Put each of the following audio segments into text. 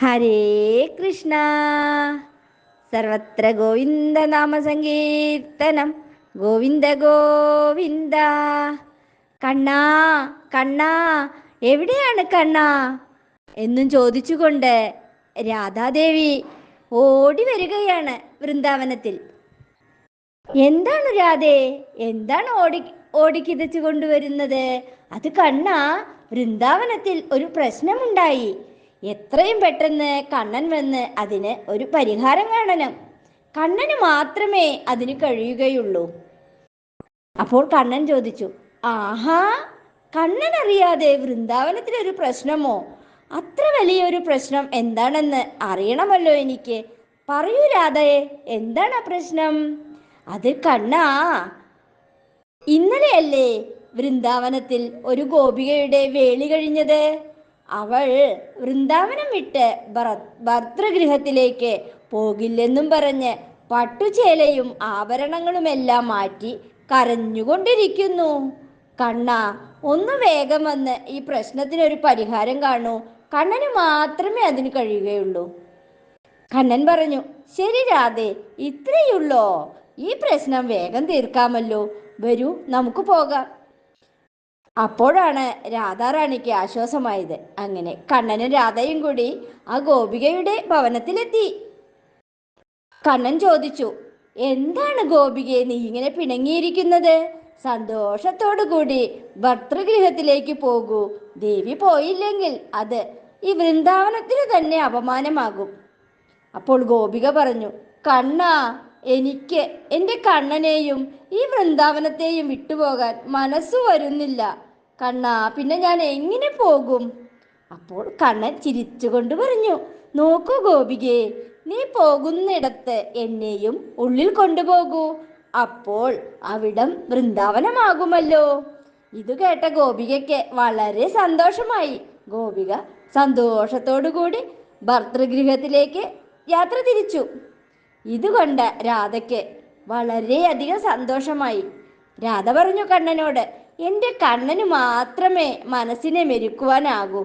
ഹരേ കൃഷ്ണ. സർവത്ര ഗോവിന്ദ നാമ സങ്കീർത്തനം ഗോവിന്ദ ഗോവിന്ദ. കണ്ണാ കണ്ണാ എവിടെയാണ് കണ്ണാ? എന്നും ചോദിച്ചുകൊണ്ട് രാധാദേവി ഓടി വരികയാണ് വൃന്ദാവനത്തിൽ. എന്താണ് രാധേ? എന്താണ് ഓടി ഓടിക്കിതച്ചു കൊണ്ടുവരുന്നത്? അത് കണ്ണ വൃന്ദാവനത്തിൽ ഒരു പ്രശ്നമുണ്ടായി. എത്രയും പെട്ടെന്ന് കണ്ണൻ വന്ന് അതിന് ഒരു പരിഹാരം കാണണം. കണ്ണന് മാത്രമേ അതിന് കഴിയുകയുള്ളൂ. അപ്പോൾ കണ്ണൻ ചോദിച്ചു ആഹാ കണ്ണൻ അറിയാതെ വൃന്ദാവനത്തിൽ ഒരു പ്രശ്നമോ? അത്ര വലിയൊരു പ്രശ്നം എന്താണെന്ന് അറിയണമല്ലോ എനിക്ക്. പറയൂ രാധയെ എന്താണ് പ്രശ്നം? അത് കണ്ണാ ഇന്നലെയല്ലേ വൃന്ദാവനത്തിൽ ഒരു ഗോപികയുടെ വേളി കഴിഞ്ഞത്. അവൾ വൃന്ദാവനം വിട്ട് ഭർ- ഭർതൃഗൃഹത്തിലേക്ക് പോകില്ലെന്നും പറഞ്ഞ് പട്ടുചേലയും ആഭരണങ്ങളുമെല്ലാം മാറ്റി കരഞ്ഞുകൊണ്ടിരിക്കുന്നു. കണ്ണ ഒന്ന് വേഗം വന്ന് ഈ പ്രശ്നത്തിനൊരു പരിഹാരം കാണൂ. കണ്ണന് മാത്രമേ അതിന് കഴിയുകയുള്ളൂ. കണ്ണൻ പറഞ്ഞു ശരി രാധേ ഇത്രയുള്ളോ ഈ പ്രശ്നം വേഗം തീർക്കാമല്ലോ. വരൂ നമുക്ക് പോകാം. അപ്പോഴാണ് രാധാറാണിക്ക് ആശ്വാസമായത്. അങ്ങനെ കണ്ണനും രാധയും കൂടി ആ ഗോപികയുടെ ഭവനത്തിലെത്തി. കണ്ണൻ ചോദിച്ചു എന്താണ് ഗോപികയെ നീ ഇങ്ങനെ പിണങ്ങിയിരിക്കുന്നത്? സന്തോഷത്തോടു കൂടി ഭർതൃഗൃഹത്തിലേക്ക് പോകൂ. ദേവി പോയില്ലെങ്കിൽ അത് ഈ വൃന്ദാവനത്തിന് തന്നെ അപമാനമാകും. അപ്പോൾ ഗോപിക പറഞ്ഞു കണ്ണാ എനിക്ക് എന്റെ കണ്ണനെയും ഈ വൃന്ദാവനത്തെയും വിട്ടുപോകാൻ മനസ്സു വരുന്നില്ല. കണ്ണാ പിന്നെ ഞാൻ എങ്ങനെ പോകും? അപ്പോൾ കണ്ണൻ ചിരിച്ചുകൊണ്ട് പറഞ്ഞു നോക്കൂ ഗോപികേ നീ പോകുന്നിടത്ത് എന്നെയും ഉള്ളിൽ കൊണ്ടുപോകൂ. അപ്പോൾ അവിടം വൃന്ദാവനമാകുമല്ലോ. ഇത് കേട്ട ഗോപികയ്ക്ക് വളരെ സന്തോഷമായി. ഗോപിക സന്തോഷത്തോടു കൂടി ഭർതൃഗൃഹത്തിലേക്ക് യാത്ര തിരിച്ചു. ഇതുകൊണ്ട് രാധയ്ക്ക് വളരെയധികം സന്തോഷമായി. രാധ പറഞ്ഞു കണ്ണനോട് എന്റെ കണ്ണന് മാത്രമേ മനസ്സിനെ മെരുക്കുവാനാകൂ.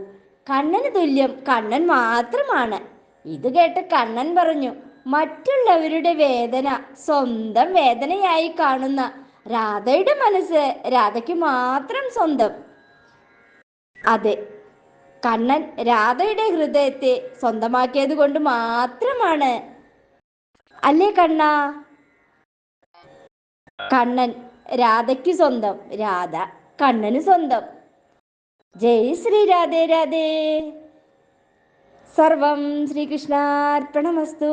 കണ്ണന് തുല്യം കണ്ണൻ മാത്രമാണ്. ഇത് കേട്ട് കണ്ണൻ പറഞ്ഞു മറ്റുള്ളവരുടെ വേദന സ്വന്തം വേദനയായി കാണുന്ന രാധയുടെ മനസ്സ് രാധയ്ക്ക് മാത്രം സ്വന്തം. അതെ കണ്ണൻ രാധയുടെ ഹൃദയത്തെ സ്വന്തമാക്കിയത് കൊണ്ട് മാത്രമാണ്. അല്ലേ കണ്ണ? കണ്ണൻ രാധയ്ക്ക് സ്വന്തം രാധ കണ്ണന് സ്വന്തം. ജയ് ശ്രീ രാധേ രാധേ. സർവം ശ്രീകൃഷ്ണാർപ്പണമസ്തു.